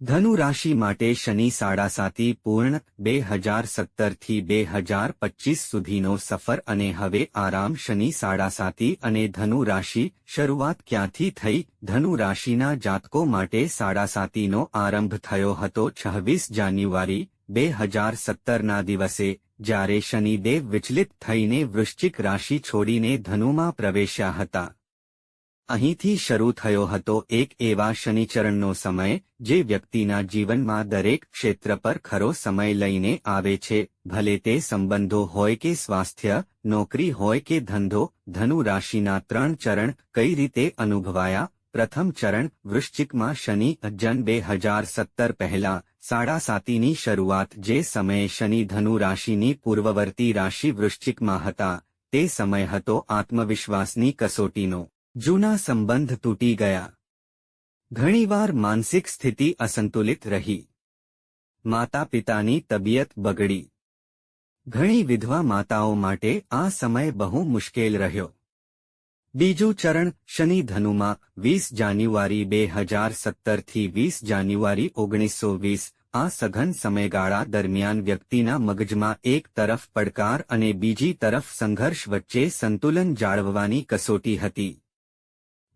ધનુ રાશિ માટે શનિ સાડા સાતી પૂર્ણ બે હજાર સત્તરથી બે હજાર પચીસ સુધીનો સફર અને હવે આરામ શનિ સાડા સાતી અને ધનુ રાશિ શરૂઆત ક્યાંથી થઈ? ધનુ રાશિના જાતકો માટે સાડા સાતીનો આરંભ થયો હતો છવ્વીસ જાન્યુઆરી બે હજાર સત્તરના દિવસે, જ્યારે શનિદેવ વિચલિત થઈને વૃશ્ચિક રાશિ છોડીને ધનુમાં પ્રવેશ્યા હતા. અહીંથી શરૂ થયો હતો એક એવા શનિચરણનો સમય, જે વ્યક્તિના જીવનમાં દરેક ક્ષેત્ર પર ખરો સમય લઈને આવે છે, ભલે તે સંબંધો હોય કે સ્વાસ્થ્ય, નોકરી હોય કે ધંધો, ધનુ રાશિના ત્રણ ચરણ કઈ રીતે અનુભવાયા? પ્રથમ ચરણ, વૃશ્ચિકમાં શનિ, જન બે હજાર સત્તર પહેલા, સાડા સાતીની શરૂઆત જે સમયે શનિ ધનુ રાશિની પૂર્વવર્તી રાશિ વૃશ્ચિકમાં હતા, તે સમય હતો આત્મવિશ્વાસની કસોટીનો. જૂના સંબંધ તૂટી ગયા. ઘણીવાર માનસિક સ્થિતિ અસંતુલિત રહી. માતા પિતાની તબિયત બગડી. ઘણી વિધવા માતાઓ માટે આ સમય બહુ મુશ્કેલ રહ્યો. બીજું ચરણ શનિ ધનુમાં વીસ જાન્યુઆરી બે હજાર સત્તરથી વીસ જાન્યુઆરી ઓગણીસો વીસ આ સઘન સમયગાળા દરમિયાન વ્યક્તિના મગજમાં એક તરફ પડકાર અને બીજી તરફ સંઘર્ષ વચ્ચે સંતુલન જાળવવાની કસોટી હતી.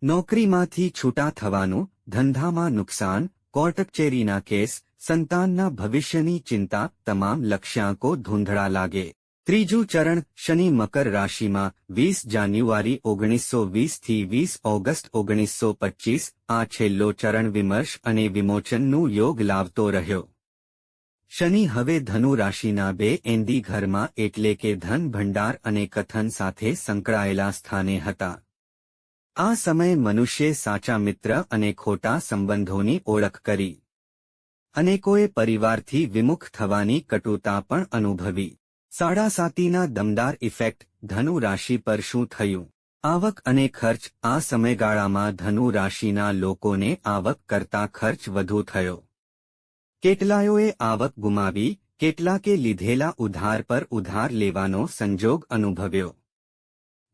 નોકરીમાંથી છૂટા થવાનું, ધંધામાં નુકસાન કોર્ટ કચેરીના કેસ, સંતાનના ભવિષ્યની ચિંતા, તમામ લક્ષ્યાંકો ધૂંધળા લાગે. ત્રીજું ચરણ, શનિ મકર રાશિમાં, વીસ જાન્યુઆરી ઓગણીસો વીસથી વીસ ઓગસ્ટ ઓગણીસો પચ્ચીસ આ છેલ્લો ચરણ વિમર્શ અને વિમોચનનું યોગ લાવતો રહ્યો. શનિ હવે ધનુ રાશિના બે એન્દી ઘરમાં એટલે કે ધન ભંડાર અને કથન સાથે સંકળાયેલા સ્થાને હતા. આ સમયે મનુષ્યે સાચા મિત્ર અને ખોટા સંબંધોની ઓળખ કરી. અનેકોએ પરિવારથી વિમુખ થવાની કટુતા પણ અનુભવી. સાડા સાતીના દમદાર ઇફેક્ટ ધનુ રાશિ પર શું થયું? આવક અને ખર્ચ આ સમયગાળામાં ધનુ રાશિના લોકોને આવક કરતા ખર્ચ વધુ થયો. કેટલાયોએ આવક ગુમાવી, કેટલાકે લીધેલા ઉધાર પર ઉધાર લેવાનો સંજોગ અનુભવ્યો.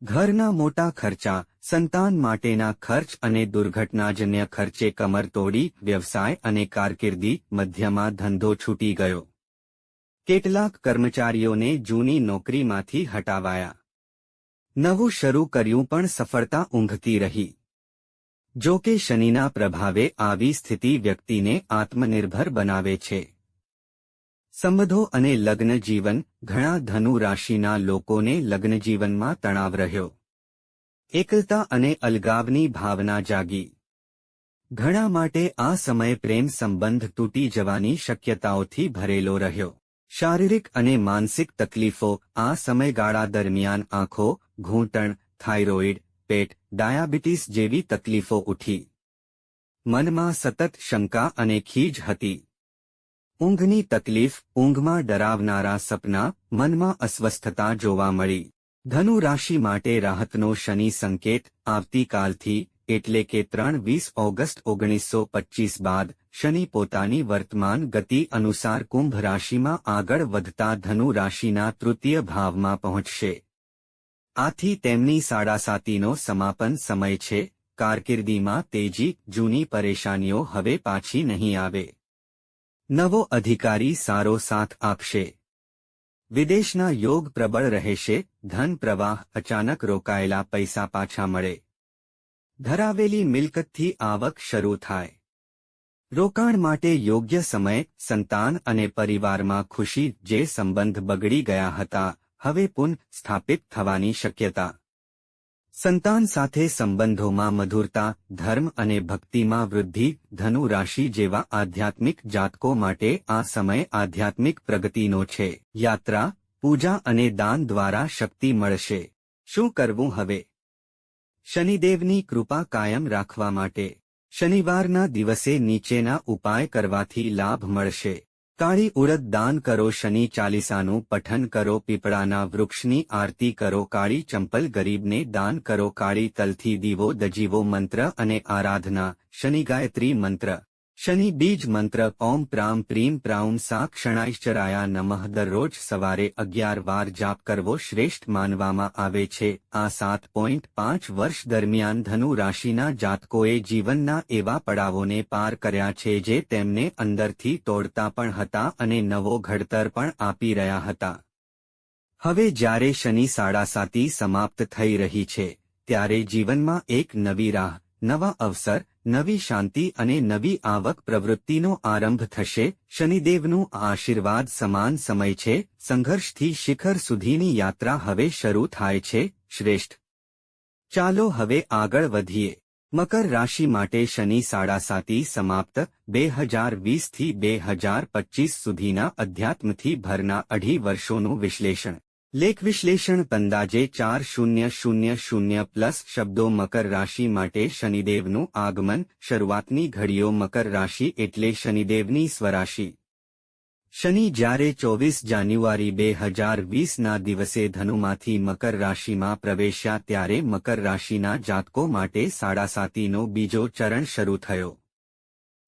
ઘરના મોટા ખર્ચા સંતાન માટેના ખર્ચ અને દુર્ઘટનાજન્ય ખર્ચે કમર તોડી, વ્યવસાય અને કારકિર્દી મધ્યમાં ધંધો છૂટી ગયો. કેટલાક કર્મચારીઓને જૂની નોકરીમાંથી હટાવાયા. નવું શરૂ કર્યું પણ સફળતા ઊંઘતી રહી. જો કે શનિના પ્રભાવે આવી સ્થિતિ વ્યક્તિને આત્મનિર્ભર બનાવે છે. સંબંધો અને લગ્ન જીવન ઘણા ધનુ રાશિના લોકોને લગ્ન જીવનમાં તણાવ રહ્યો. એકલતા અને અલગાવની ભાવના જાગી. ઘણા માટે આ સમય પ્રેમ સંબંધ તૂટી જવાની શક્યતાઓથી ભરેલો રહ્યો. શારીરિક અને માનસિક તકલીફો આ સમયગાળા દરમિયાન આંખો, ઘૂંટણ, થાઇરોઇડ, પેટ, ડાયાબિટીસ જેવી તકલીફો ઉઠી. મનમાં સતત શંકા અને ખીજ હતી. ઊંઘની તકલીફ ઊંઘમાં ડરાવનારા સપના મનમાં અસ્વસ્થતા જોવા મળી. ધનુ રાશિ માટે રાહતનો શનિ સંકેત આવતીકાલથી, એટલે કે ત્રણ વીસ ઓગસ્ટ ઓગણીસો પચ્ચીસ બાદ, શનિ પોતાની વર્તમાન ગતિ અનુસાર કુંભ રાશિમાં આગળ વધતા ધનુ રાશિના તૃતીય ભાવમાં પહોંચશે. આથી તેમની સાડાસાતીનો સમાપન સમય છે, કારકિર્દીમાં તેજી, જૂની પરેશાનીઓ હવે પાછી નહીં આવે. નવો અધિકારી સારો સાથ આપશે. વિદેશના યોગ પ્રબળ રહેશે, ધન પ્રવાહ અચાનક રોકાયેલા પૈસા પાછા મળે. ધરાવેલી મિલકતથી આવક શરૂ થાય. રોકાણ માટે યોગ્ય સમય, સંતાન અને પરિવારમાં ખુશી જે સંબંધ બગડી ગયા હતા, હવે પુન સ્થાપિત થવાની શક્યતા. સંતાન સાથે સંબંધોમાં મધુરતા, ધર્મ અને ભક્તિમાં વૃદ્ધિ ધનુ રાશિ જેવા આધ્યાત્મિક જાતકો માટે આ સમય આધ્યાત્મિક પ્રગતિનો છે. યાત્રા, પૂજા અને દાન દ્વારા શક્તિ મળશે. શું કરવું હવે? શનિદેવની કૃપા કાયમ રાખવા માટે. શનિવારના દિવસે નીચેના ઉપાય કરવાથી લાભ મળશે. કાળી ઉડદ દાન કરો, શનિ ચાલીસાનું પઠન કરો, પીપળાના વૃક્ષની આરતી કરો, કાળી ચંપલ ગરીબને દાન કરો, કાળી તલથી દીવો, દજીવો મંત્ર અને આરાધના, શનિ ગાયત્રી મંત્ર. શનિ બીજ મંત્ર ઓમ પ્રામ પ્રીમ પ્રાઉમ સા ક્ષણાઈશ્ચરાયા નમઃ દરરોજ સવારે અગિયાર વાર જાપ કરવો શ્રેષ્ઠ માનવામાં આવે છે આ સાત પોઈન્ટ પાંચ વર્ષ દરમિયાન ધનુ રાશિના જાતકોએ જીવનના એવા પડાવોને પાર કર્યા છે જે તેમને અંદરથી તોડતા પણ હતા અને નવો ઘડતર પણ આપી રહ્યા હતા હવે જ્યારે શનિ સાડાસાતી સમાપ્ત થઈ રહી છે ત્યારે જીવનમાં એક નવી રાહ નવા અવસર, નવી શાંતિ અને નવી આવક પ્રવૃત્તિનો આરંભ થશે. શનિદેવનું આશીર્વાદ સમાન સમય છે. સંઘર્ષથી શિખર સુધીની યાત્રા હવે શરૂ થાય છે. શ્રેષ્ઠ. ચાલો હવે આગળ વધીએ. મકર રાશિ માટે શનિ સાડા સાતી સમાપ્ત, બે હજાર વીસથી બે હજાર પચીસ સુધીના અધ્યાત્મથી ભરના અઢી વર્ષોનું વિશ્લેષણ. લેખ વિશ્લેષણ અંદાજે ચાર શૂન્ય શૂન્ય શૂન્ય પ્લસ શબ્દો મકર રાશિ માટે શનિદેવનું આગમન, શરૂઆતની ઘડીઓ મકર રાશિ એટલે શનિદેવની સ્વરાશિ. શનિ જ્યારે ચોવીસ જાન્યુઆરી બે હજાર વીસના દિવસે ધનુમાંથી મકર રાશિમાં પ્રવેશ્યા ત્યારે મકર રાશિના જાતકો માટે સાડાસાતીનો બીજો ચરણ શરૂ થયો.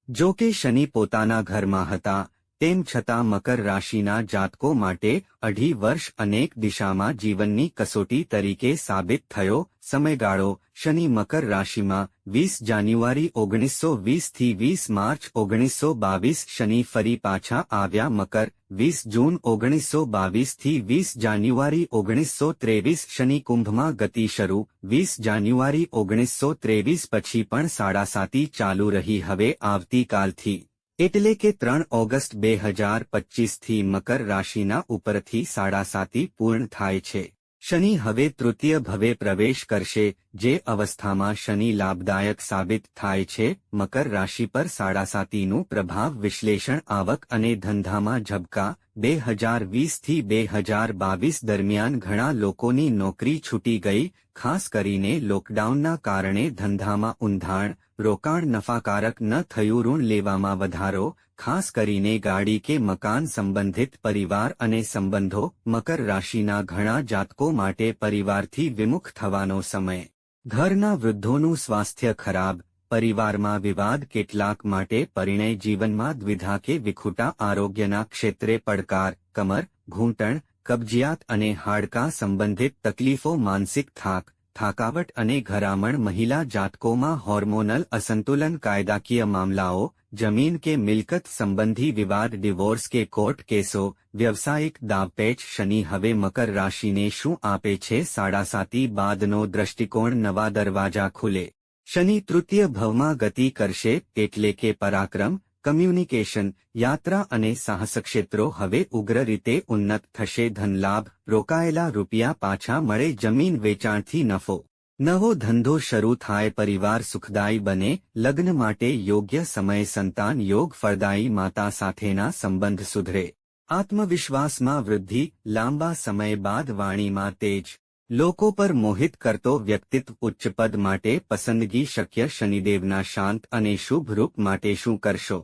જો કે શનિ પોતાના ઘરમાં હતા તેમ છતાં મકર રાશિના જાતકો માટે અઢી વર્ષ અનેક દિશામાં જીવનની કસોટી તરીકે સાબિત થયો. સમયગાળો. શનિ મકર રાશિમાં વીસ જાન્યુઆરી ઓગણીસો વીસથી વીસ માર્ચ ઓગણીસો બાવીસ શનિ ફરી પાછા આવ્યા. મકર વીસ જૂન ઓગણીસો બાવીસથી વીસ જાન્યુઆરી ઓગણીસો ત્રેવીસ શનિ કુંભમાં ગતિ શરૂ. વીસ જાન્યુઆરી ઓગણીસો ત્રેવીસ પછી પણ સાડાસાતી ચાલુ રહી. હવે આવતીકાલથી એટલે કે ત્રણ ઓગસ્ટ બે હજાર પચીસથી મકર રાશિના ઉપરથી સાડાસાતી પૂર્ણ થાય છે. શનિ હવે તૃતીય ભવે પ્રવેશ કરશે, જે અવસ્થામાં શનિ લાભદાયક સાબિત થાય છે. મકર રાશિ પર સાડાસાતીનું પ્રભાવ વિશ્લેષણ આવક અને ધંધામાં ઝબકા બે હજાર વીસથી બે હજાર બાવીસ દરમિયાન ઘણા લોકોની નોકરી છૂટી ગઈ, ખાસ કરીને લોકડાઉનના કારણે ધંધામાં ઊંધાણ, રોકાણ નફાકારક ન થયું, ઋણ લેવામાં વધારો, ખાસ કરીને ગાડી કે મકાન સંબંધિત પરિવાર અને સંબંધો, મકર રાશિના ઘણા જાતકો માટે પરિવારથી વિમુખ થવાનો સમય. ઘરના વૃદ્ધોનું સ્વાસ્થ્ય ખરાબ પરિવારમાં વિવાદ કેટલાક માટે પરિણય જીવનમાં દ્વિધા કે વિખુટા આરોગ્યના ક્ષેત્રે પડકાર, કમર, ઘૂંટણ, કબજિયાત અને હાડકાં સંબંધિત તકલીફો, માનસિક થાક, થાકાવટ અને ઘરામણ મહિલા જાતકોમાં હોર્મોનલ અસંતુલન કાયદાકીય મામલાઓ, જમીન કે મિલકત સંબંધી વિવાદ, ડિવોર્સ કે કોર્ટ કેસો, વ્યવસાયિક દાવપેચ, શનિ હવે મકર રાશિને શું આપે છે? સાડા સાતી બાદનો દ્રષ્ટિકોણ નવા દરવાજા ખુલે. શનિ તૃતીય ભવમાં ગતિ કરશે એટલે કે પરાક્રમ, કમ્યુનિકેશન, યાત્રા અને સાહસ ક્ષેત્રો હવે ઉગ્ર રીતે ઉન્નત થશે. ધનલાભ, રોકાયેલા રૂપિયા પાછા મળે જમીન વેચાણથી નફો. નવો ધંધો શરૂ થાય, પરિવાર સુખદાયી બને, લગ્ન માટે યોગ્ય સમય સંતાન, યોગ, ફળદાયી માતા સાથેના સંબંધ સુધરે. આત્મવિશ્વાસમાં વૃદ્ધિ, લાંબા સમય બાદ વાણીમાં તેજ. લોકો પર મોહિત કરતો વ્યક્તિત્વ ઉચ્ચ પદ માટે પસંદગી શક્ય શનિદેવના શાંત અને શુભ રૂપ માટે શું કરશો?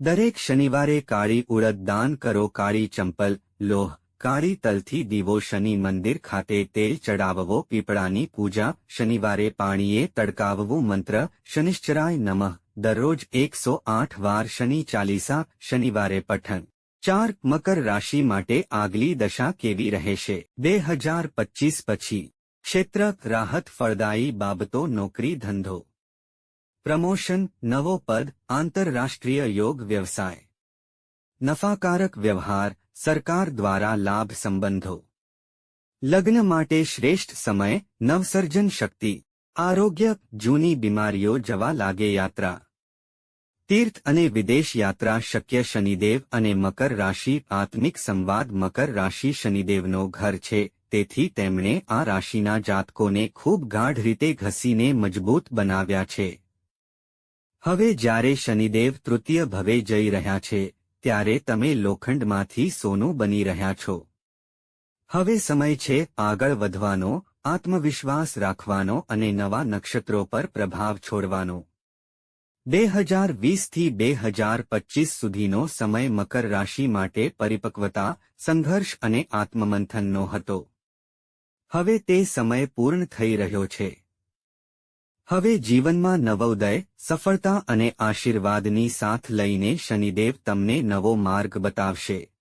દરેક શનિવારે કાળી ઉડદ દાન કરો, કાળી ચંપલ, લોહ, કાળી તલથી દીવો, શનિ મંદિર ખાતે તેલ ચડાવવો, પીપળાની પૂજા, શનિવારે પાણીએ તડકાવવું, મંત્ર, શનિશ્ચરાય નમઃ, દરરોજ એકસો આઠ વાર શનિ ચાલીસા, શનિવારે પઠન. ચાર મકર રાશિ માટે આગલી દશા કેવી રહેશે? બે હજાર પચીસ પછી. ક્ષેત્ર, રાહત, ફળદાયી બાબતો, નોકરી, ધંધો. પ્રમોશન, નવો પદ, આંતરરાષ્ટ્રીય યોગ વ્યવસાય. નફાકારક વ્યવહાર, સરકાર દ્વારા લાભ સંબંધો. લગ્ન માટે શ્રેષ્ઠ સમય, નવસર્જન શક્તિ. આરોગ્ય, જૂની બીમારીઓ જવા લાગે યાત્રા. તીર્થ અને વિદેશ યાત્રા શક્ય શનિદેવ અને મકર રાશિ, આત્મિક સંવાદ મકર રાશિ શનિદેવનો ઘર છે, તેથી તેમણે આ રાશિના જાતકોને ખૂબ ગાઢ રીતે ઘસીને મજબૂત બનાવ્યા છે. હવે જ્યારે શનિદેવ તૃતીય ભવે જઈ રહ્યા છે, ત્યારે તમે લોખંડમાંથી સોનું બની રહ્યા છો. હવે સમય છે આગળ વધવાનો, આત્મવિશ્વાસ રાખવાનો અને નવા નક્ષત્રો પર પ્રભાવ છોડવાનો. બે હજાર વીસથી બે હજાર પચીસ સુધીનો સમય મકર રાશિ માટે પરિપક્વતા, સંઘર્ષ અને આત્મમંથનનો હતો. હવે તે સમય પૂર્ણ થઈ રહ્યો છે. હવે જીવનમાં નવોદય, સફળતા અને આશીર્વાદની સાથ લઈને શનિદેવ તમને નવો માર્ગ બતાવશે.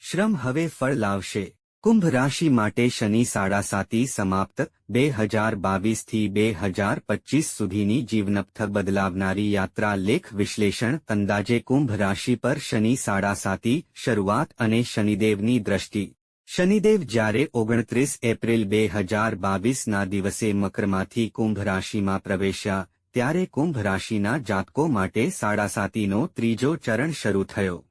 શ્રમ હવે ફળ લાવશે. કુંભ રાશિ માટે શનિ સાડા સાતી સમાપ્ત, બે હજાર બાવીસથી બે હજાર પચીસ સુધીની જીવનપથ બદલાવનારી યાત્રા લેખ વિશ્લેષણ અંદાજે કુંભ રાશિ પર શનિ સાડા સાતી, શરૂઆત અને શનિદેવની દ્રષ્ટિ. શનિદેવ જ્યારે ઓગણત્રીસ એપ્રિલ બે હજાર બાવીસના દિવસે મકરમાંથી કુંભ રાશિમાં પ્રવેશ્યા, ત્યારે કુંભ રાશિના જાતકો માટે સાડા સાતીનો ત્રીજો ચરણ શરૂ થયો.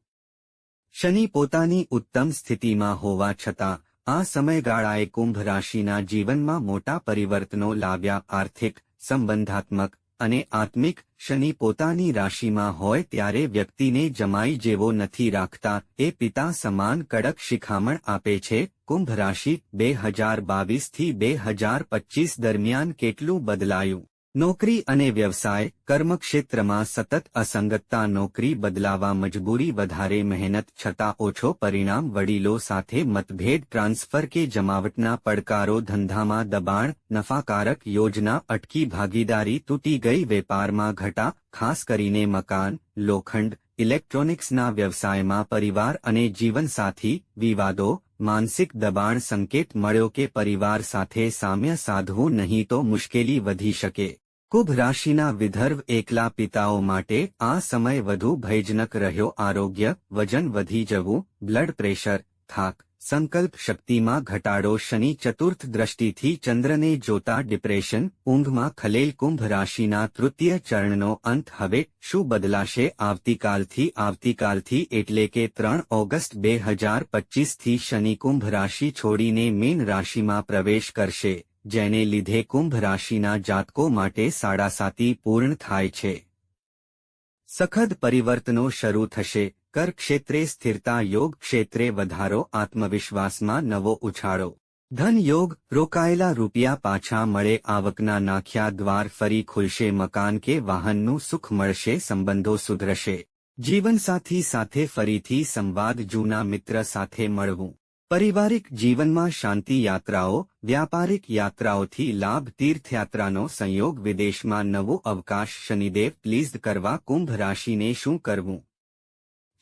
શનિ પોતાની ઉત્તમ સ્થિતિમાં હોવા છતાં, આ સમયગાળાએ કુંભ રાશિના જીવનમાં મોટા પરિવર્તનો લાવ્યા આર્થિક, સંબંધાત્મક અને આત્મિક શનિ પોતાની રાશિમાં હોય ત્યારે વ્યક્તિને જમાઈ જેવો નથી રાખતા, એ પિતા સમાન કડક શિખામણ આપે છે. કુંભ રાશિ બે હજાર બાવીસથી બે હજાર પચીસ દરમિયાન કેટલું બદલાયું? નોકરી અને વ્યવસાય કર્મક્ષેત્રમાં સતત અસંગતતા નોકરી બદલાવા મજબૂરી વધારે મહેનત છતાં ઓછો પરિણામ વડીલો સાથે મતભેદ ટ્રાન્સફર કે જમાવટના પડકારો ધંધામાં દબાણ, નફાકારક યોજના, અટકી ભાગીદારી તૂટી ગઈ વેપારમાં ઘટા, ખાસ કરીને મકાન, લોખંડ, ઇલેક્ટ્રોનિક્સના વ્યવસાયમાં પરિવાર અને જીવનસાથી, વિવાદો, માનસિક દબાણ સંકેત મળ્યો કે પરિવાર સાથે સામ્ય સાધવું નહીં તો મુશ્કેલી વધી શકે. કુંભ રાશિના વિદર્ભ એકલા પિતાઓ માટે આ સમય વધુ ભયજનક રહ્યો. આરોગ્ય, વજન વધી જવું, બ્લડ પ્રેશર, થાક, સંકલ્પ શક્તિમાં ઘટાડો. શનિ ચતુર્થ દ્રષ્ટિથી ચંદ્રને જોતા ડિપ્રેશન, ઊંઘમાં ખલેલ. કુંભ રાશિના તૃતીય ચરણનો અંત હવે શું બદલાશે? આવતીકાલથી આવતીકાલથી એટલે કે ત્રણ ઓગસ્ટ બે હજાર પચીસથી શનિ કુંભ રાશિ છોડીને મીન રાશિમાં પ્રવેશ કરશે. જેને લીધે કુંભ રાશિના જાતકો માટે સાડાસાતી પૂર્ણ થાય છે. સખદ પરિવર્તનો શરૂ થશે. કર ક્ષેત્રે સ્થિરતા, યોગ ક્ષેત્રે વધારો, આત્મવિશ્વાસમાં નવો ઉછાળો. ધન યોગ, રોકાયેલા રૂપિયા પાછા મળે, આવકના નાખ્યા દ્વાર ફરી ખુલશે, મકાન કે વાહનનું સુખ મળશે, સંબંધો સુધરશે. જીવનસાથી સાથે ફરીથી સંવાદ, જૂના મિત્ર સાથે મળવું. પારિવારિક જીવનમાં શાંતિ યાત્રાઓ, વ્યાપારિક યાત્રાઓથી લાભ તીર્થયાત્રાનો સંયોગ વિદેશમાં નવો અવકાશ શનિદેવ પ્લીઝ કરવા કુંભ રાશિને શું કરવું?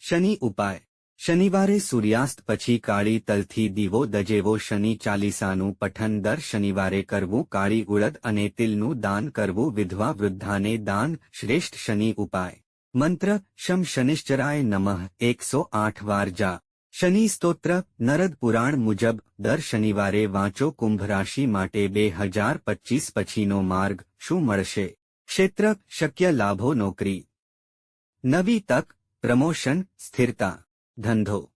શનિ ઉપાય. શનિવારે સૂર્યાસ્ત પછી કાળી તલથી દીવો દજેવો શનિ ચાલીસાનું પઠન દર શનિવારે કરવું, કાળી ઉળદ અને તિલનું દાન કરવું, વિધવા વૃદ્ધાને દાન, શ્રેષ્ઠ શનિ ઉપાય. મંત્ર, શમ શનિશ્ચરાય નમઃ, એકસો આઠ વાર જા શનિ સ્તોત્ર, નરદ પુરાણ મુજબ, દર શનિવારે વાંચો કુંભ રાશિ માટે બે હજાર પચીસ પછીનો માર્ગ શું મળશે? ક્ષેત્ર, શક્ય લાભો, નોકરી. નવી તક, પ્રમોશન, સ્થિરતા. ધંધો.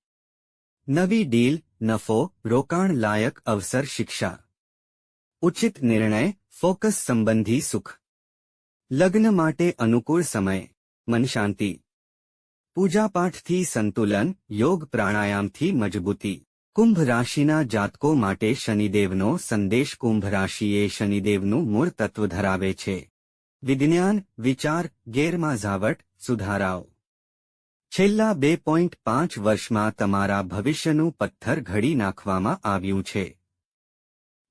નવી ડીલ, નફો, રોકાણ લાયક અવસર, શિક્ષા. ઉચિત નિર્ણય, ફોકસ સંબંધી સુખ. લગ્ન માટે અનુકૂળ સમય. મન શાંતિ. પૂજાપાઠથી સંતુલન, યોગ પ્રાણાયામથી મજબૂતી. કુંભ રાશિના જાતકો માટે શનિદેવનો સંદેશ કુંભ રાશિએ શનિદેવનું મૂળ તત્વ ધરાવે છે. વિજ્ઞાન, વિચાર, ગેરમાઝાવટ સુધારાઓ છેલ્લા બે પોઈન્ટ પાંચ વર્ષમાં તમારા ભવિષ્યનું પથ્થર ઘડી નાખવામાં આવ્યું છે.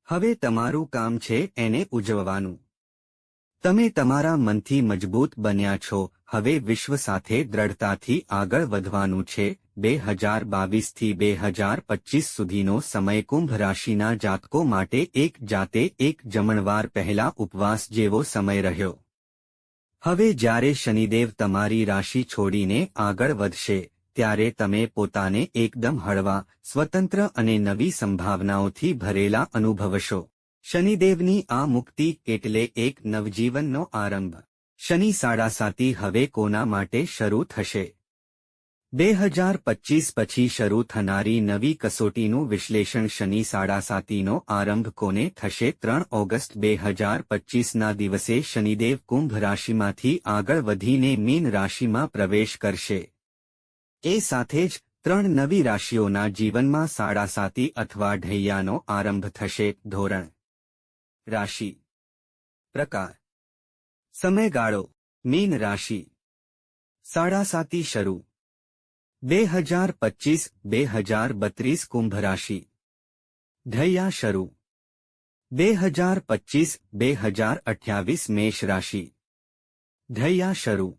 હવે તમારું કામ છે એને ઉજવવાનું. તમે તમારા મનથી મજબૂત બન્યા છો હવે વિશ્વ સાથે દ્રઢતાથી આગળ વધવાનું છે. બે હજાર બાવીસથી બે હજાર પચીસ સુધીનો સમય કુંભ રાશિના જાતકો માટે એક જાતે એક જમણવાર પહેલા ઉપવાસ જેવો સમય રહ્યો. હવે જ્યારે શનિદેવ તમારી રાશિ છોડીને આગળ વધશે, ત્યારે તમે પોતાને એકદમ હળવા, સ્વતંત્ર અને નવી સંભાવનાઓથી ભરેલા અનુભવશો. શનિદેવની આ મુક્તિ એટલે એક નવજીવનનો આરંભ. શનિ સાડા સાતી હવે કોના માટે શરૂ થશે? બે હજાર પચીસ પછી શરૂ થનારી નવી કસોટીનું વિશ્લેષણ શનિ સાડા સાતીનો આરંભ કોને થશે? ત્રણ ઓગસ્ટ બે હજાર પચીસના દિવસે શનિદેવ કુંભ રાશિમાંથી આગળ વધીને મીન રાશિમાં પ્રવેશ કરશે. એ સાથે જ ત્રણ નવી રાશિઓના જીવનમાં સાડા સાતી અથવા ઢૈયાનો આરંભ થશે. ધોરણ. રાશિ. પ્રકાર. સમયગાળો મીન રાશિ સાડાસાતી શરૂ બે હજાર પચીસ બે હજાર બત્રીસ કુંભ રાશિ ઢૈયા શરૂ બે હજાર પચીસ બે હજાર અઠ્યાવીસ મેષ રાશિ ઢૈયા શરૂ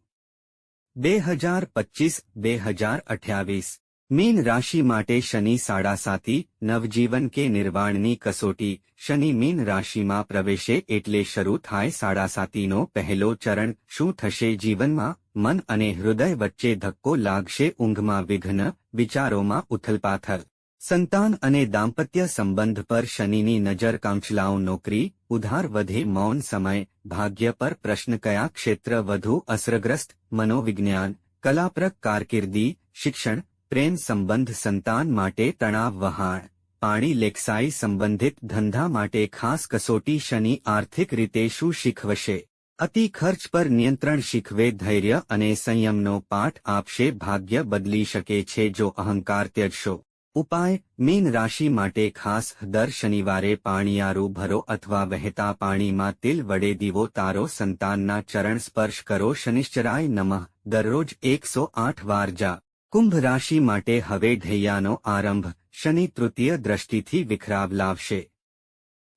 બે હજાર પચીસ બે હજાર અઠ્યાવીસ મીન રાશિ માટે શનિ સાડા સાતી, નવજીવન કે નિર્વાણની કસોટી. શનિ મીન રાશિમાં પ્રવેશે એટલે શરૂ થાય સાડાસાતીનો પહેલો ચરણ. શું થશે જીવનમાં? મન અને હૃદય વચ્ચે ધક્કો લાગશે ઊંઘમાં વિઘ્ન, વિચારોમાં ઉથલપાથલ સંતાન અને દાંપત્ય સંબંધ પર શનિની નજર કાંચલાઓ નોકરી, ઉધાર વધે મૌન સમય, ભાગ્ય પર પ્રશ્ન કયા ક્ષેત્ર વધુ અસરગ્રસ્ત? મનોવિજ્ઞાન, કલાપ્રક કારકિર્દી, શિક્ષણ પ્રેમ સંબંધ સંતાન માટે તણાવ વહાણ. પાણી લેખસાઈ સંબંધિત ધંધા માટે ખાસ કસોટી શનિ આર્થિક રીતે શું શીખવશે? અતિ ખર્ચ પર નિયંત્રણ શીખવે ધૈર્ય અને સંયમનો પાઠ આપશે ભાગ્ય બદલી શકે છે જો અહંકાર ત્યજશો. ઉપાય, મીન રાશિ માટે ખાસ દર શનિવારે પાણીયારું ભરો અથવા વહેતા પાણીમાં તિલ વડે દીવો તારો સંતાનના ચરણ સ્પર્શ કરો શનિશ્ચરાય નમઃ. દરરોજ એકસો આઠ વાર જા. કુંભ રાશિ માટે હવે ઢૈયાનો આરંભ શનિ તૃતીય દ્રષ્ટિથી વિખરાવ લાવશે.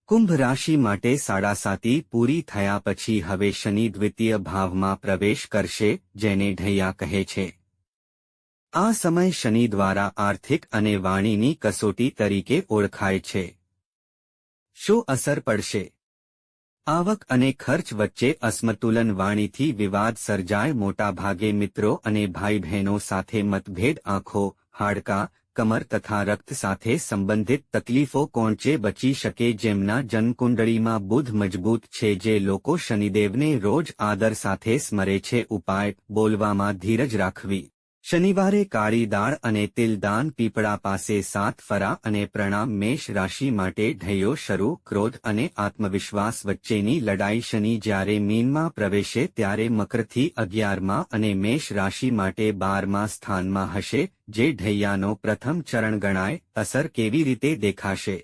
કુંભ રાશિ માટે સાડાસાતી પૂરી થયા પછી હવે શનિ દ્વિતીય ભાવમાં પ્રવેશ કરશે, જેને ઢૈયા કહે છે. આ સમય શનિ દ્વારા આર્થિક અને વાણીની કસોટી તરીકે ઓળખાય છે. શું અસર પડશે? આવક અને ખર્ચ વચ્ચે અસમતુલન વાણીથી વિવાદ સર્જાય. મોટાભાગે મિત્રો અને ભાઈ બહેનો સાથે મતભેદ, આંખો, હાડકા, કમર તથા રક્ત સાથે સંબંધિત તકલીફો કોણચે બચી શકે. જેમના જન્મકુંડળીમાં બુધ મજબૂત છે, જે લોકો શનિદેવને રોજ આદર સાથે સ્મરે છે. ઉપાય, બોલવામાં ધીરજ રાખવી. શનિવારે કાળી દાળ અને તિલદાન પીપળા પાસે સાત ફરા અને પ્રણામ મેષ રાશિ માટે ઢૈયો શરૂ, ક્રોધ અને આત્મવિશ્વાસ વચ્ચેની લડાઈ શનિ જ્યારે મીનમાં પ્રવેશે ત્યારે મકરથી અગિયારમાં અને મેષ રાશિ માટે બારમા સ્થાનમાં હશે, જે ઢૈયાનો પ્રથમ ચરણ ગણાય, અસર કેવી રીતે દેખાશે?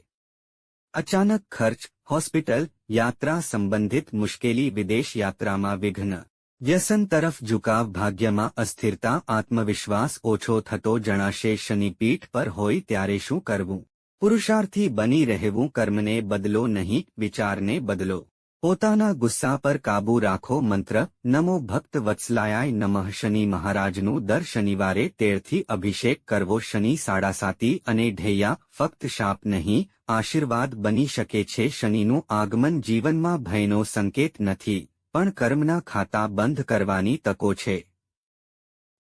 અચાનક ખર્ચ, હોસ્પિટલ, યાત્રા સંબંધિત મુશ્કેલી, વિદેશ યાત્રામાં વિઘ્ન વ્યસન તરફ ઝુકાવ ભાગ્યમાં અસ્થિરતા, આત્મવિશ્વાસ ઓછો થતો જણાશે શનિપીઠ પર હોય ત્યારે શું કરવું? પુરુષાર્થી બની રહેવું કર્મને બદલો નહીં, વિચારને બદલો. પોતાના ગુસ્સા પર કાબૂ રાખો મંત્ર, નમો ભક્ત વત્સલાયાય નમઃ શનિ મહારાજનું દર શનિવારે તેરથી અભિષેક કરવો શનિ સાડાસાતી અને ઢૈયા, ફક્ત શાપ નહીં, આશીર્વાદ બની શકે છે શનિનું આગમન જીવનમાં ભયનો સંકેત નથી. પણ કર્મના ખાતા બંધ કરવાની તકો છે.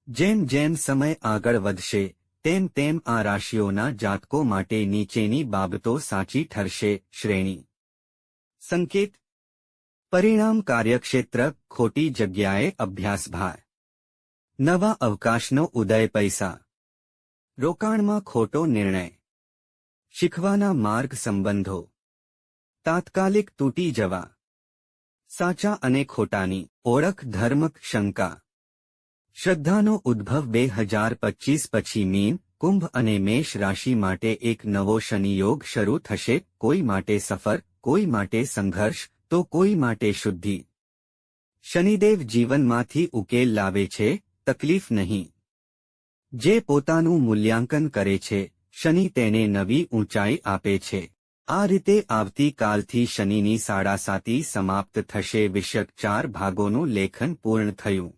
જેમ જેમ સમય આગળ વધશે, તેમ તેમ આ રાશિઓના જાતકો માટે નીચેની બાબતો સાચી ઠરશે. શ્રેણી. સંકેત. પરિણામ કાર્યક્ષેત્ર ખોટી જગ્યાએ અભ્યાસભાર. નવા અવકાશનો ઉદય પૈસા. રોકાણમાં ખોટો નિર્ણય. શીખવાના માર્ગ સંબંધો. તાત્કાલિક તૂટી જવા. સાચા અને ખોટાની ઓળખ ધર્મક શંકા. શ્રદ્ધાનો ઉદ્ભવ બે હજાર પચીસ પછી મીન, કુંભ અને મેષ રાશિ માટે એક નવો શનિયોગ શરૂ થશે, કોઈ માટે સફર, કોઈ માટે સંઘર્ષ, તો કોઈ માટે શુદ્ધિ. શનિદેવ જીવનમાંથી ઉકેલ લાવે છે, તકલીફ નહીં. જે પોતાનું મૂલ્યાંકન કરે છે, શનિ તેને નવી ઊંચાઈ આપે છે. આ રીતે આવતીકાલથી શનિની સાડા સાતી સમાપ્ત થશે વિષક ચાર ભાગોનું લેખન પૂર્ણ થયું.